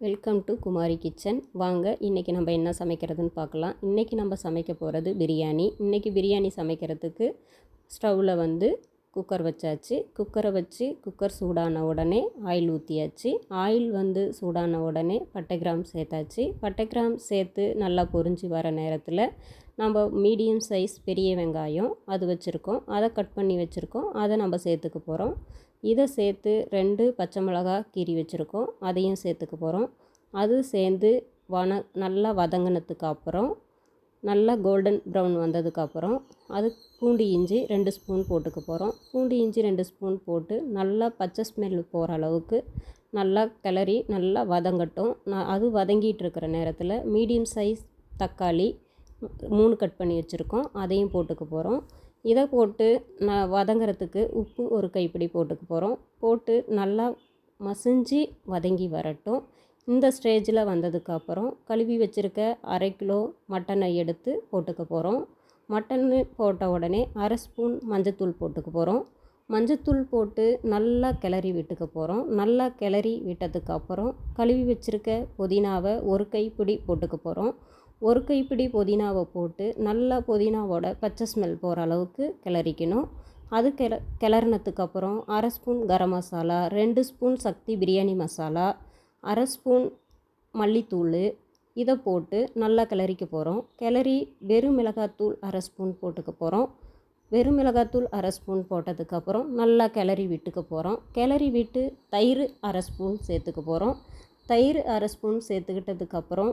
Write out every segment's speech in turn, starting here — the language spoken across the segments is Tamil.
வெல்கம் டு குமாரி கிச்சன் வாங்க இன்றைக்கி நம்ம என்ன சமைக்கிறதுன்னு பார்க்கலாம். இன்றைக்கி நம்ம சமைக்க போகிறது பிரியாணி. இன்றைக்கி பிரியாணி சமைக்கிறதுக்கு ஸ்டவ்வில் வந்து குக்கர் வச்சாச்சு. குக்கரை வச்சு குக்கர் சூடான உடனே ஆயில் ஊற்றியாச்சு ஆயில் வந்து சூடான உடனே பட்டை கிராம் சேர்த்தாச்சு. பட்டை கிராம் சேர்த்து நல்லா பொரிஞ்சு வர நேரத்தில் நம்ம மீடியம் சைஸ் பெரிய வெங்காயம் அது வச்சுருக்கோம். அதை கட் பண்ணி வச்சுருக்கோம். அதை நம்ம சேர்த்துக்க போகிறோம் இதை சேர்த்து ரெண்டு பச்சை மிளகா கீறி வச்சுருக்கோம். அதையும் சேர்த்துக்க போகிறோம் அது சேர்ந்து வன நல்லா வதங்கினதுக்கு அப்புறம் நல்லா கோல்டன் ப்ரௌன் வந்ததுக்கப்புறம் அது பூண்டு இஞ்சி ரெண்டு ஸ்பூன் போட்டுக்க போகிறோம். பூண்டு இஞ்சி ரெண்டு ஸ்பூன் போட்டு நல்லா பச்சை ஸ்மெல் போகிற அளவுக்கு நல்லா கிளறி நல்லா வதங்கட்டும். நான் அது வதங்கிட்டு இருக்கிற நேரத்தில் மீடியம் சைஸ் தக்காளி மூணு கட் பண்ணி வச்சுருக்கோம். அதையும் போட்டுக்க போகிறோம். இதை போட்டு நான் வதங்குறதுக்கு உப்பு ஒரு கைப்பிடி போட்டுக்க போகிறோம். போட்டு நல்லா மசிஞ்சு வதங்கி வரட்டும். இந்த ஸ்டேஜில் வந்ததுக்கப்புறம் கழுவி வச்சுருக்க அரை கிலோ மட்டனை எடுத்து போட்டுக்க போகிறோம் மட்டன் போட்ட உடனே அரை ஸ்பூன் மஞ்சத்தூள் போட்டுக்க போகிறோம் மஞ்சத்தூள் போட்டு நல்லா கிளறி விட்டுக்க போகிறோம் நல்லா கிளறி விட்டதுக்கப்புறம் கழுவி வச்சுருக்க புதினாவை ஒரு கைப்பிடி போட்டுக்க போகிறோம் ஒரு கைப்பிடி புதினாவை போட்டு நல்லா புதினாவோட பச்சை ஸ்மெல் போகிற அளவுக்கு கிளறிக்கணும். அது கிள கிளறினதுக்கப்புறம் அரை ஸ்பூன் கரம் மசாலா ரெண்டு ஸ்பூன் சக்தி பிரியாணி மசாலா அரை ஸ்பூன் மல்லித்தூள் இதை போட்டு நல்லா கிளறிக்க போகிறோம் கிளறி வெறும் மிளகாத்தூள் அரை ஸ்பூன் போட்டுக்க போகிறோம் வெறும் மிளகாத்தூள் அரை ஸ்பூன் போட்டதுக்கப்புறம் நல்லா கிளறி விட்டுக்க போகிறோம் கிளறி விட்டு தயிர் அரை ஸ்பூன் சேர்த்துக்க போகிறோம் தயிர் அரை ஸ்பூன் சேர்த்துக்கிட்டதுக்கப்புறம்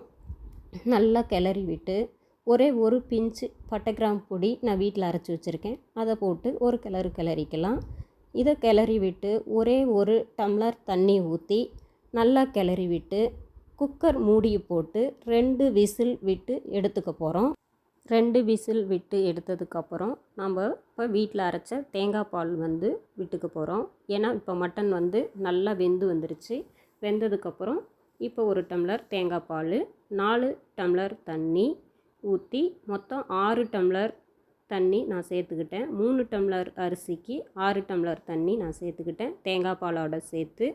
நல்லா கிளறி விட்டு ஒரே ஒரு பிஞ்சு பட்டை கிராம் பொடி நான் வீட்டில் அரைச்சி வச்சுருக்கேன். அதை போட்டு ஒரு கிளறு கிளறிக்கலாம். இதை கிளறி விட்டு ஒரே ஒரு டம்ளர் தண்ணி ஊற்றி நல்லா கிளறி விட்டு குக்கர் மூடியை போட்டு ரெண்டு விசில் விட்டு எடுத்துக்க போகிறோம் ரெண்டு விசில் விட்டு எடுத்ததுக்கப்புறம் நம்ம இப்போ வீட்டில் அரைச்ச தேங்காய் பால் வந்து விட்டுக்க போகிறோம் ஏன்னா இப்போ மட்டன் வந்து நல்லா வெந்து வந்துருச்சு. வெந்ததுக்கப்புறம் இப்போ ஒரு டம்ளர் தேங்காய் பால் நாலு டம்ளர் தண்ணி ஊற்றி மொத்தம் ஆறு டம்ளர் தண்ணி நான் சேர்த்துக்கிட்டேன். மூணு டம்ளர் அரிசிக்கு ஆறு டம்ளர் தண்ணி நான் சேர்த்துக்கிட்டேன். தேங்காய் பாலோட சேர்த்து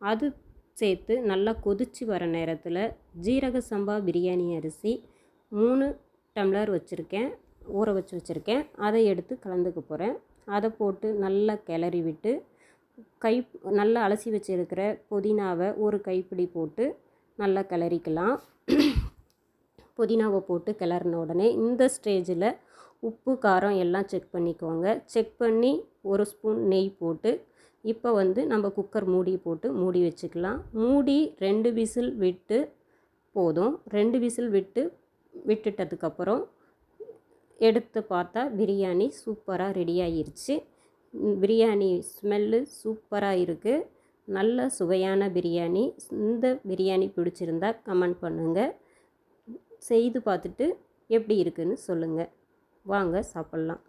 அது சேர்த்து நல்லா கொதித்து வர நேரத்தில் ஜீரக சம்பா பிரியாணி அரிசி மூணு டம்ளர் வச்சுருக்கேன். ஊற வச்சு வச்சுருக்கேன். அதை எடுத்து கலந்துக்க போகிறேன் அதை போட்டு நல்லா கிளறி விட்டு கை நல்லா அலசி வச்சுருக்கிற புதினாவை ஒரு கைப்பிடி போட்டு நல்லா கிளறிக்கலாம். புதினாவை போட்டு கிளறின உடனே இந்த ஸ்டேஜில் உப்பு காரம் எல்லாம் செக் பண்ணிக்கோங்க. செக் பண்ணி ஒரு ஸ்பூன் நெய் போட்டு இப்போ வந்து நம்ம குக்கர் மூடி போட்டு மூடி வச்சுக்கலாம். மூடி ரெண்டு விசில் விட்டு போதும். ரெண்டு விசில் விட்டு விட்டுட்டதுக்கப்புறம் எடுத்து பார்த்தா பிரியாணி சூப்பராக ரெடி ஆகிருச்சு பிரியாணி ஸ்மெல்லு சூப்பராக இருக்குது நல்ல சுவையான பிரியாணி. இந்த பிரியாணி பிடிச்சிருந்தா கமெண்ட் பண்ணுங்கள் செய்து பார்த்துட்டு எப்படி இருக்குதுன்னு சொல்லுங்கள் வாங்க சாப்பிட்லாம்.